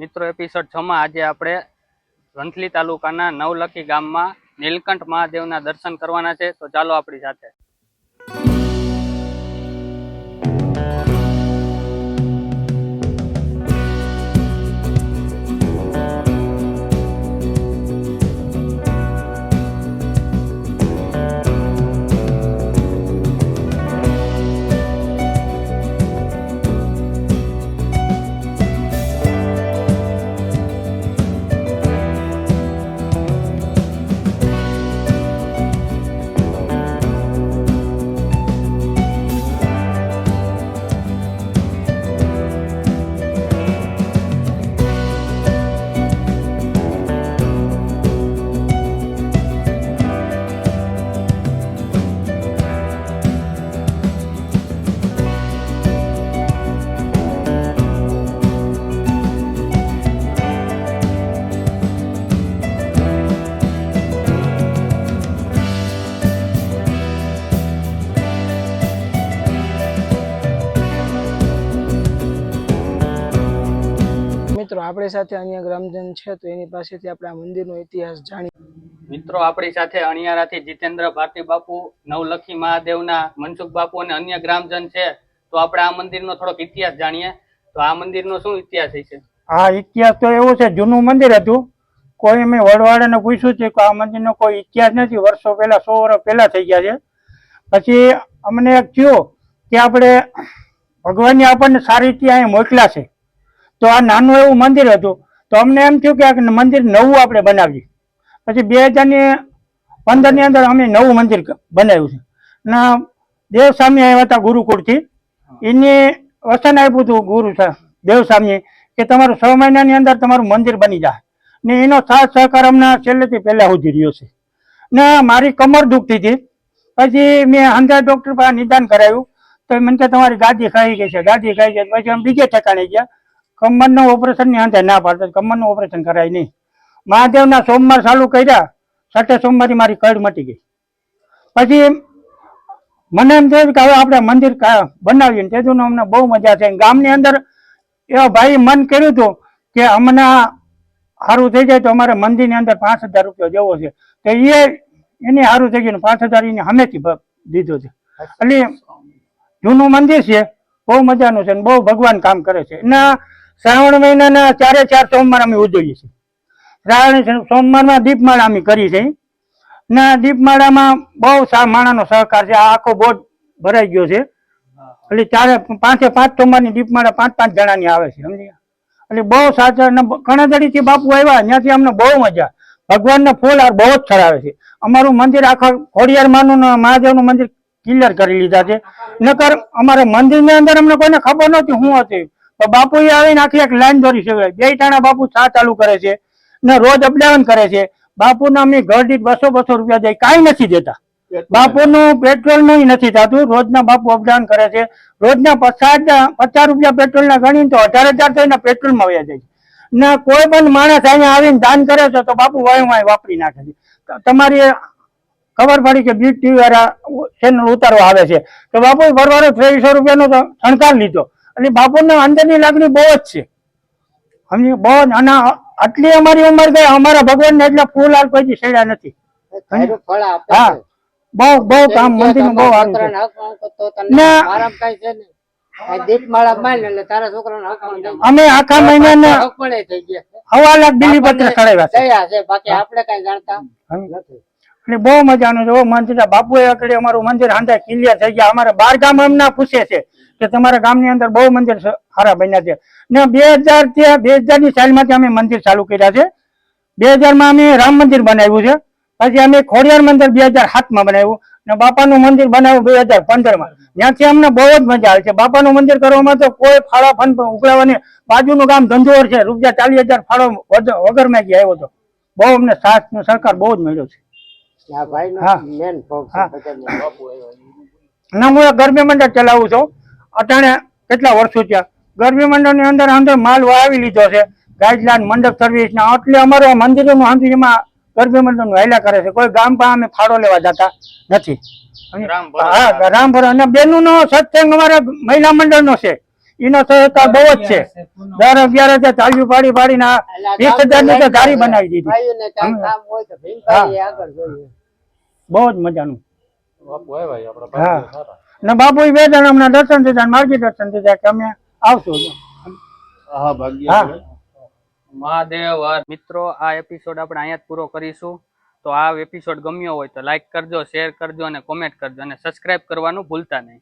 મિત્રો એપિસોડ છ માં આજે આપણે વંથલી તાલુકાના નવલખી ગામમાં નીલકંઠ મહાદેવના દર્શન કરવાના છે. તો ચાલો આપણી સાથે આપણી સાથે અન્ય ગ્રામજન છે તો એની પાસેથી આપણે આ મંદિરનો ઇતિહાસ જાણીએ મિત્રો આપણી સાથે અણિયારાથી જીતેન્દ્ર ભારતી બાપુ નવલખી મહાદેવના મનસુખ બાપુ અને અન્ય ગ્રામજન છે. તો આપણે આ મંદિરનો થોડોક ઇતિહાસ જાણીએ. તો આ મંદિરનો શું ઇતિહાસ છે? આ ઇતિહાસ તો એવો છે જૂનું મંદિર હતું. કોઈ મેં વડવાડાને પૂછ્યું છે કે આ મંદિરનો કોઈ ઇતિહાસ નથી. વર્ષો પહેલા સો વર્ષ પહેલા થઈ ગયા છે. પછી અમને એક થયું કે આપણે ભગવાનની આપણને સારી રીતે અહીંયા મોકલા છે. તો આ નાનું એવું મંદિર હતું. તો અમને એમ થયું કે આ મંદિર નવું આપણે બનાવીએ. પછી બે હજારની પંદરની અંદર અમે નવું મંદિર બનાવ્યું છે. ને દેવ આવ્યા હતા ગુરુકુળથી. એને વચન આપ્યું હતું ગુરુ દેવ સ્વામીએ કે તમારું છ મહિનાની અંદર તમારું મંદિર બની જાય. ને એનો સાથ સહકાર અમને છેલ્લેથી પહેલાં સુધી રહ્યો છે. ને મારી કમર દુખતી હતી. પછી મેં હંધા ડૉક્ટર પાસે નિદાન કરાવ્યું તો મને કે તમારી ગાદી ખાઈ ગઈ છે ગાદી ખાઈ ગઈ પછી અમે બીજે ઠેકાણે ગયા. કમરનું ઓપરેશનની અંદર ના પાડતા કમરનું ઓપરેશન કરાય નહીં. મહાદેવના સોમવાર ચાલુ કર્યા સટે સોમવારે મારી કડ મટી ગઈ. પછી મને એમ થયું કે હવે આપણે મંદિર બનાવીએ ને તેનું અમને બહુ મજા છે. ગામની અંદર એવા ભાઈ મન કર્યું હતું કે અમને સારું થઈ જાય તો અમારે મંદિરની અંદર પાંચ હજાર રૂપિયા જેવો છે. તો એ એને સારું થઈ ગયું પાંચ હજાર એને હમેથી દીધો છે. એટલે જૂનું મંદિર છે, બહુ મજાનું છે બહુ ભગવાન કામ કરે છે. એના શ્રાવણ મહિનાના ચારે ચાર સોમવાર અમે ઉજવીએ છીએ. શ્રાવણ સોમવારમાં દીપમાળા અમે કરી છે ના દીપમાળામાં બહુ માણાનો સહકાર છે. આખો બોર્ડ ભરાઈ ગયો છે. એટલે ચારે પાંચે પાંચ સોમવારની દીપમાળા પાંચ પાંચ જણાની આવે છે, સમજી એટલે બહુ સાચા કણાદડીથી બાપુ આવ્યા, ત્યાંથી અમને બહુ મજા. ભગવાનના ફૂલ આ બહુ જ છરાવે છે. અમારું મંદિર આખા ખોડિયારમાંનું ને મહાદેવનું મંદિર ક્લિયર કરી લીધા છે. નકર અમારા મંદિરની અંદર અમને કોઈને ખબર નહોતી શું હતી. તો બાપુએ આવીને આખી એક લાઈન દોરી છે બે ટાણા બાપુ ચા ચાલુ કરે છે ને રોજ અપડાઉન કરે છે. બાપુના અમે ઘર દીઠ બસો બસો રૂપિયા જાય કાંઈ નથી દેતા. બાપુનું પેટ્રોલનું નથી થતું. રોજના બાપુ અપડાઉન કરે છે. રોજના પચાસ પચાસ રૂપિયા પેટ્રોલ ના ગણીને તો અઢાર હજાર થઈને પેટ્રોલમાં પેટ્રોલમાં વયા જાય છે. ને કોઈ પણ માણસ અહીંયા આવીને દાન કરે છે તો બાપુ વાયુમાં વાપરી નાખે છે. તમારી ખબર પડી કે બીજ ટીવી વાળા ચેનલ ઉતારવા આવે છે. તો બાપુ ભરવાનો ત્રેવીસો રૂપિયાનો તો શણકાર લીધો. એટલે બાપુના અંદરની લાગણી બહુ જ છે. સમજી? બહુ અને આટલી અમારી ઉંમર ગઈ અમારા ભગવાનને એટલા ફૂલ હાલ કોઈ દી નથી. હા. બહુ બહુ કામ મંદિર બહુ. અમે આખા છે. હવા લાખ બિલી પત્ર ચડાવ્યા છે. બાકી આપણે કઈ જાણતા નથી. બહુ મજાનું છે. મંદિર બાપુએ આગળ અમારું મંદિર હાંધા ક્લિયર થઈ ગયા. અમારે બાર ગામ એમના પૂછે છે. કે તમારા ગામની અંદર બહુ મંદિર સારા બન્યા છે. ને બે હજાર ત્યાં બે હજારની સાલમાંથી અમે મંદિર ચાલુ કર્યા છે. બે હજારમાં અમે રામ મંદિર બનાવ્યું છે. પછી અમે ખોડિયાર મંદિર બે હજાર સાતમાં બનાવ્યું ને બાપાનું મંદિર બનાવ્યું બે હજાર પંદરમાં ત્યાંથી અમને બહુ જ મજા આવે છે. બાપાનું મંદિર કરવામાં તો કોઈ ફાળા ફંડ ઉકળાવવાની બાજુનું ગામ ધંધોર છે. રૂપિયા ચાલીસ હજાર ફાળો વગરમાં આવ્યો હતો. બહુ અમને સાથ ને સરકાર બહુ જ મળ્યો છે. ના હું ગરબી મંડળ ચલાવું છું. અટાણે કેટલા વર્ષો થયા? ગરબી મંડળની અંદર અંદર માલ વાવી લીધો છે. ગાઈડલાઈન મંડપ સર્વિસ ને એટલે અમારું મંદિરોનું એમાં ગરબી મંડળનું હેલા કરે છે. કોઈ ગામ પાસે અમે ફાળો લેવા જતા નથી. હા રામ અને બેનું નો સત્સંગ અમારા મહિલા મંડળનો છે. એનો સહકાર બહુ જ છે. દર અગિયાર હજાર ચાલ્યું પાડી પાડીને વીસ હજારની તો ધારી બનાવી દીધી. બહુ જ મજાનું. બાપુ આવ્યા આપડા હા. ને બાપુ બે જણા હમણાં દર્શન દીધા માર્ગી દર્શન દીધા કે અમે આવશું હા. ભાગ્ય મહાદેવ. મિત્રો આ એપિસોડ આપણે અહીંયા જ પૂરો કરીશું. તો આ એપિસોડ ગમ્યો હોય તો લાઈક કરજો શેર કરજો અને કોમેન્ટ કરજો અને સબસ્ક્રાઇબ કરવાનું ભૂલતા નહીં.